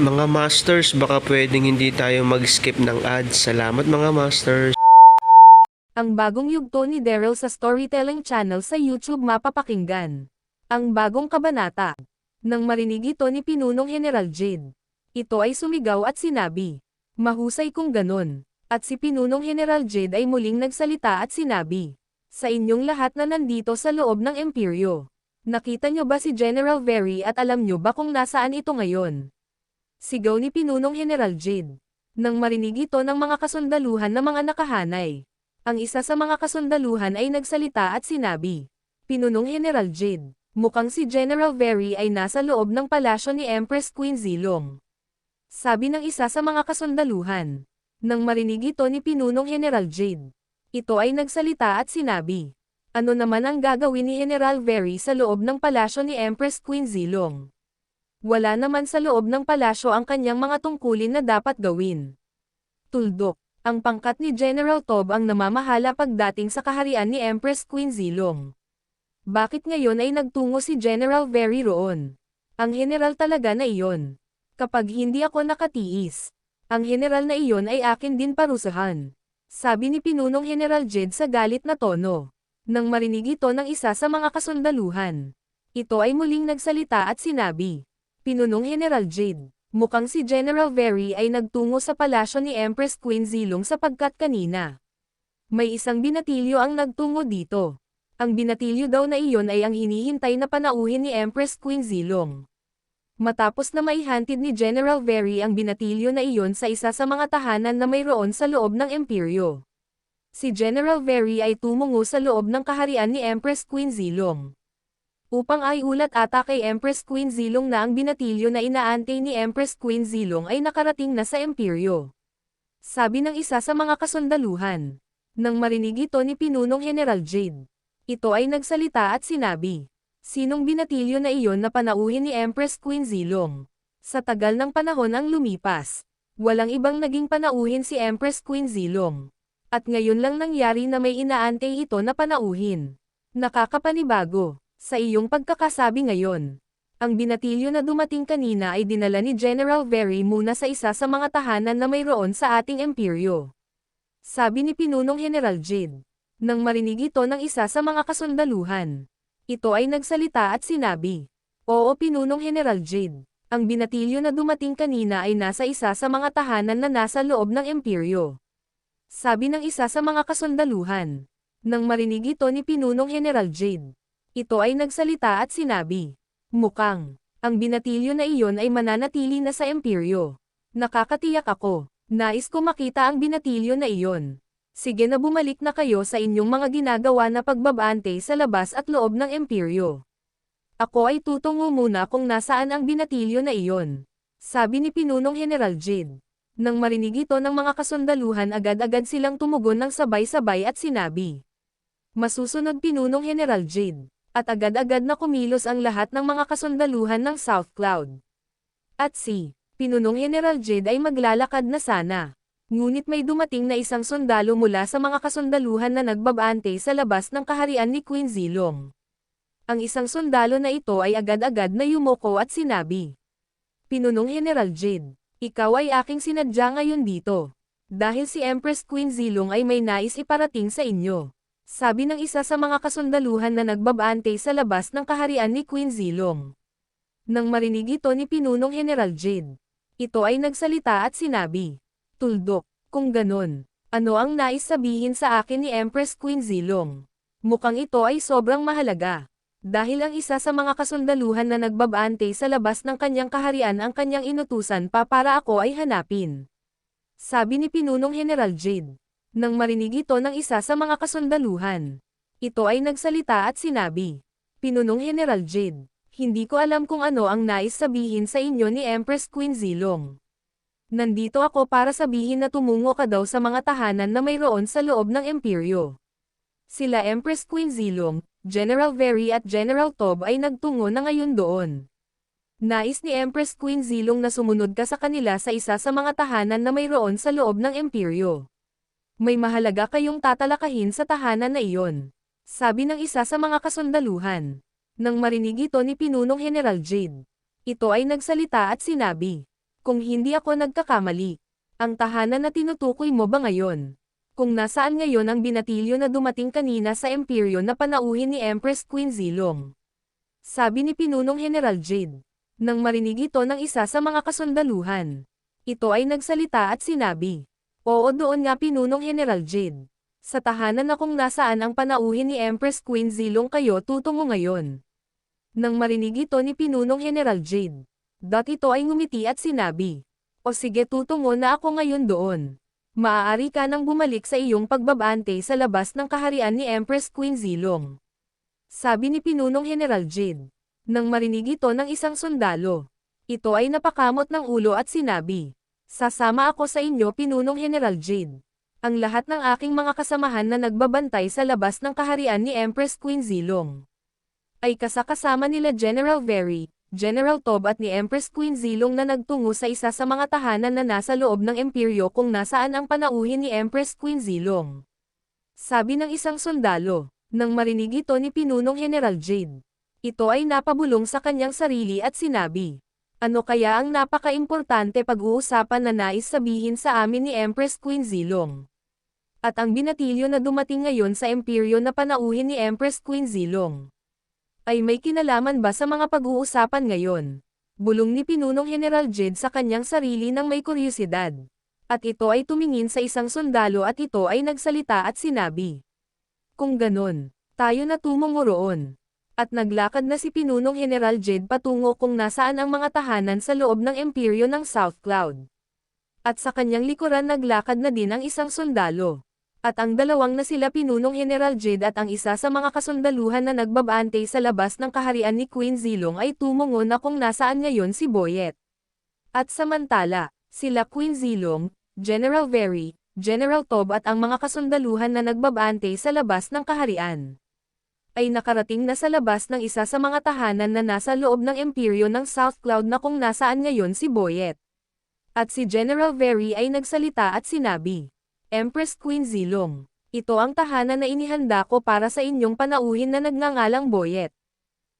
Mga Masters, baka pwedeng hindi tayo mag-skip ng ads. Salamat mga Masters. Ang bagong yugto ni Daryl sa Storytelling Channel sa YouTube mapapakinggan. Ang bagong kabanata. Nang marinig ito ni Pinunong General Jade. Ito ay sumigaw at sinabi. Mahusay kung ganon. At si Pinunong General Jade ay muling nagsalita at sinabi. Sa inyong lahat na nandito sa loob ng Imperyo. Nakita nyo ba si General Very at alam nyo ba kung nasaan ito ngayon? Sigaw ni Pinunong General Jade. Nang marinig ito ng mga kasundaluhan na mga nakahanay. Ang isa sa mga kasundaluhan ay nagsalita at sinabi, Pinunong General Jade, mukhang si General Very ay nasa loob ng palasyo ni Empress Queen Zilong. Sabi ng isa sa mga kasundaluhan. Nang marinig ito ni Pinunong General Jade, ito ay nagsalita at sinabi, Ano naman ang gagawin ni General Very sa loob ng palasyo ni Empress Queen Zilong? Wala naman sa loob ng palasyo ang kanyang mga tungkulin na dapat gawin. Tuldok. Ang pangkat ni General Tob ang namamahala pagdating sa kaharian ni Empress Queen Zilong. Bakit ngayon ay nagtungo si General Very roon? Ang general talaga na iyon. Kapag hindi ako nakatiis, ang general na iyon ay akin din parusahan. Sabi ni Pinunong General Jed sa galit na tono. Nang marinig ito ng isa sa mga kasundaluhan. Ito ay muling nagsalita at sinabi. Pinunong General Jade. Mukhang si General Very ay nagtungo sa palasyo ni Empress Queen Zilong sapagkat kanina. May isang binatilyo ang nagtungo dito. Ang binatilyo daw na iyon ay ang hinihintay na panauhin ni Empress Queen Zilong. Matapos na maihantid ni General Very ang binatilyo na iyon sa isa sa mga tahanan na mayroon sa loob ng imperyo. Si General Very ay tumungo sa loob ng kaharian ni Empress Queen Zilong upang ay ulat ata kay Empress Queen Zilong na ang binatilyo na inaantay ni Empress Queen Zilong ay nakarating na sa imperyo. Sabi ng isa sa mga kasundaluhan. Nang marinig ito ni Pinunong General Jade. Ito ay nagsalita at sinabi. Sinong binatilyo na iyon na panauhin ni Empress Queen Zilong? Sa tagal ng panahon ang lumipas. Walang ibang naging panauhin si Empress Queen Zilong. At ngayon lang nangyari na may inaantay ito na panauhin. Nakakapanibago. Sa iyong pagkakasabi ngayon, ang binatilyo na dumating kanina ay dinala ni General Very muna sa isa sa mga tahanan na mayroon sa ating imperyo. Sabi ni Pinunong General Jade. Nang marinig ito ng isa sa mga kasundaluhan. Ito ay nagsalita at sinabi. Oo Pinunong General Jade. Ang binatilyo na dumating kanina ay nasa isa sa mga tahanan na nasa loob ng imperyo. Sabi ng isa sa mga kasundaluhan. Nang marinig ito ni Pinunong General Jade. Ito ay nagsalita at sinabi, Mukhang, ang binatilyo na iyon ay mananatili na sa imperyo. Nakakatiyak ako, nais ko makita ang binatilyo na iyon. Sige na bumalik na kayo sa inyong mga ginagawa na pagbabante sa labas at loob ng imperyo. Ako ay tutungo muna kung nasaan ang binatilyo na iyon. Sabi ni Pinunong General Jade. Nang marinig ito ng mga kasundaluhan agad-agad silang tumugon ng sabay-sabay at sinabi. Masusunod Pinunong General Jade at agad-agad na kumilos ang lahat ng mga kasundaluhan ng South Cloud. At si Pinunong General Jade ay maglalakad na sana. Ngunit may dumating na isang sundalo mula sa mga kasundaluhan na nagbabante sa labas ng kaharian ni Queen Zilong. Ang isang sundalo na ito ay agad-agad na yumoko at sinabi. Pinunong General Jade, ikaw ay aking sinadya ngayon dito. Dahil si Empress Queen Zilong ay may nais iparating sa inyo. Sabi ng isa sa mga kasundaluhan na nagbabante sa labas ng kaharian ni Queen Zilong. Nang marinig ito ni Pinunong General Jade, ito ay nagsalita at sinabi, Tuldok, kung ganon, ano ang nais sabihin sa akin ni Empress Queen Zilong? Mukhang ito ay sobrang mahalaga. Dahil ang isa sa mga kasundaluhan na nagbabante sa labas ng kanyang kaharian ang kanyang inutusan pa para ako ay hanapin. Sabi ni Pinunong General Jade. Nang marinig ito ng isa sa mga kasundaluhan. Ito ay nagsalita at sinabi. Pinunong General Jade. Hindi ko alam kung ano ang nais sabihin sa inyo ni Empress Queen Zilong. Nandito ako para sabihin na tumungo ka daw sa mga tahanan na mayroon sa loob ng imperyo. Sila Empress Queen Zilong, General Very at General Tob ay nagtungo na ngayon doon. Nais ni Empress Queen Zilong na sumunod ka sa kanila sa isa sa mga tahanan na mayroon sa loob ng imperyo. May mahalaga kayong tatalakahin sa tahanan na iyon. Sabi ng isa sa mga kasundaluhan. Nang marinig ito ni Pinunong General Jade. Ito ay nagsalita at sinabi. Kung hindi ako nagkakamali, ang tahanan na tinutukoy mo ba ngayon? Kung nasaan ngayon ang binatilyo na dumating kanina sa imperyo na panauhin ni Empress Queen Zilong? Sabi ni Pinunong General Jade. Nang marinig ito ng isa sa mga kasundaluhan. Ito ay nagsalita at sinabi. Oo doon nga Pinunong General Jade. Sa tahanan na kung nasaan ang panauhin ni Empress Queen Zilong kayo tutungo ngayon. Nang marinig ito ni Pinunong General Jade. Dot ito ay ngumiti at sinabi. O sige tutungo na ako ngayon doon. Maaari ka nang bumalik sa iyong pagbabante sa labas ng kaharian ni Empress Queen Zilong. Sabi ni Pinunong General Jade. Nang marinig ito ng isang sundalo. Ito ay napakamot ng ulo at sinabi. Sasama ako sa inyo Pinunong General Jade. Ang lahat ng aking mga kasamahan na nagbabantay sa labas ng kaharian ni Empress Queen Zilong. Ay kasakasama nila General Very, General Tob at ni Empress Queen Zilong na nagtungo sa isa sa mga tahanan na nasa loob ng imperyo kung nasaan ang panauhin ni Empress Queen Zilong. Sabi ng isang sundalo, nang marinig ito ni Pinunong General Jade. Ito ay napabulong sa kanyang sarili at sinabi, Ano kaya ang napaka-importante pag-uusapan na nais sabihin sa amin ni Empress Queen Zilong? At ang binatilyo na dumating ngayon sa imperyo na panauhin ni Empress Queen Zilong. Ay may kinalaman ba sa mga pag-uusapan ngayon? Bulong ni Pinunong General Jed sa kanyang sarili ng may kuryosidad. At ito ay tumingin sa isang sundalo at ito ay nagsalita at sinabi. Kung ganon, tayo na tumungo. At naglakad na si Pinunong General Jed patungo kung nasaan ang mga tahanan sa loob ng imperyo ng South Cloud. At sa kanyang likuran naglakad na din ang isang sundalo. At ang dalawang na sila Pinunong General Jade at ang isa sa mga kasundaluhan na nagbabante sa labas ng kaharian ni Queen Zilong ay tumungo na kung nasaan ngayon si Boyet. At samantala, sila Queen Zilong, General Very, General Tob at ang mga kasundaluhan na nagbabante sa labas ng kaharian ay nakarating na sa labas ng isa sa mga tahanan na nasa loob ng imperyo ng South Cloud na kung nasaan ngayon si Boyet. At si General Very ay nagsalita at sinabi, Empress Queen Zilong, ito ang tahanan na inihanda ko para sa inyong panauhin na nagngangalang Boyet.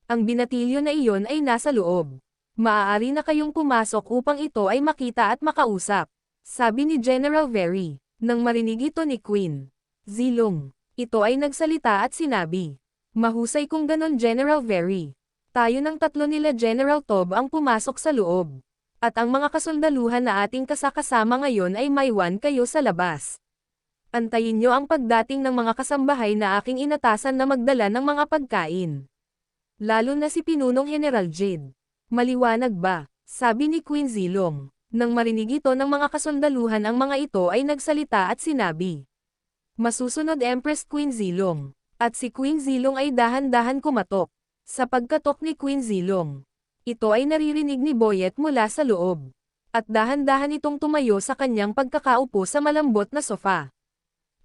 Ang binatilyo na iyon ay nasa loob. Maaari na kayong pumasok upang ito ay makita at makausap. Sabi ni General Very, nang marinig ito ni Queen. Zilong, ito ay nagsalita at sinabi, Mahusay kung ganon General Very. Tayo ng tatlo nila General Tob ang pumasok sa loob. At ang mga kasundaluhan na ating kasakasama ngayon ay maywan kayo sa labas. Antayin nyo ang pagdating ng mga kasambahay na aking inatasan na magdala ng mga pagkain. Lalo na si Pinunong General Jade. Maliwanag ba? Sabi ni Queen Zilong. Nang marinig ito ng mga kasundaluhan ang mga ito ay nagsalita at sinabi. Masusunod Empress Queen Zilong. At si Queen Zilong ay dahan-dahan kumatok. Sa pagkatok ni Queen Zilong, ito ay naririnig ni Boyet mula sa loob. At dahan-dahan itong tumayo sa kanyang pagkakaupo sa malambot na sofa.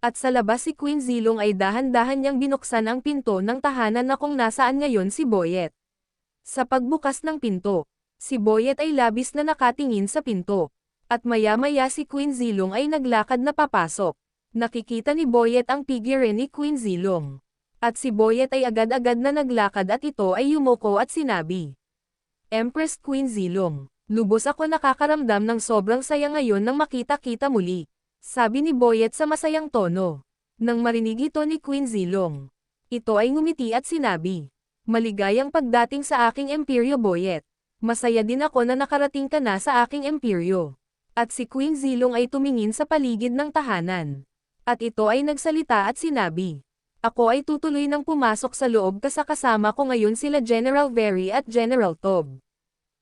At sa labas si Queen Zilong ay dahan-dahan niyang binuksan ang pinto ng tahanan na kung nasaan ngayon si Boyet. Sa pagbukas ng pinto, si Boyet ay labis na nakatingin sa pinto. At maya-maya si Queen Zilong ay naglakad na papasok. Nakikita ni Boyet ang figure ni Queen Zilong. At si Boyet ay agad-agad na naglakad at ito ay yumuko at sinabi. Empress Queen Zilong, lubos ako nakakaramdam ng sobrang saya ngayon nang makita-kita muli. Sabi ni Boyet sa masayang tono. Nang marinig ito ni Queen Zilong. Ito ay ngumiti at sinabi. Maligayang pagdating sa aking Imperyo Boyet. Masaya din ako na nakarating ka na sa aking imperyo. At si Queen Zilong ay tumingin sa paligid ng tahanan. At ito ay nagsalita at sinabi, Ako ay tutuloy ng pumasok sa loob kasakasama ko ngayon sila General Very at General Tob.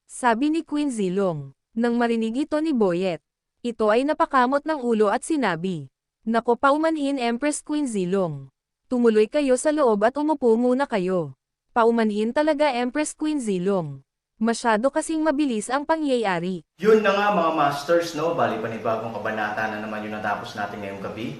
Sabi ni Queen Zilong. Nang marinig ito ni Boyet. Ito ay napakamot ng ulo at sinabi, Nako paumanhin Empress Queen Zilong. Tumuloy kayo sa loob at umupo muna kayo. Paumanhin talaga Empress Queen Zilong. Masyado kasing mabilis ang pangyayari. Yun na nga mga masters, no? Bali panibagong kabanata na naman yung natapos natin ngayong gabi.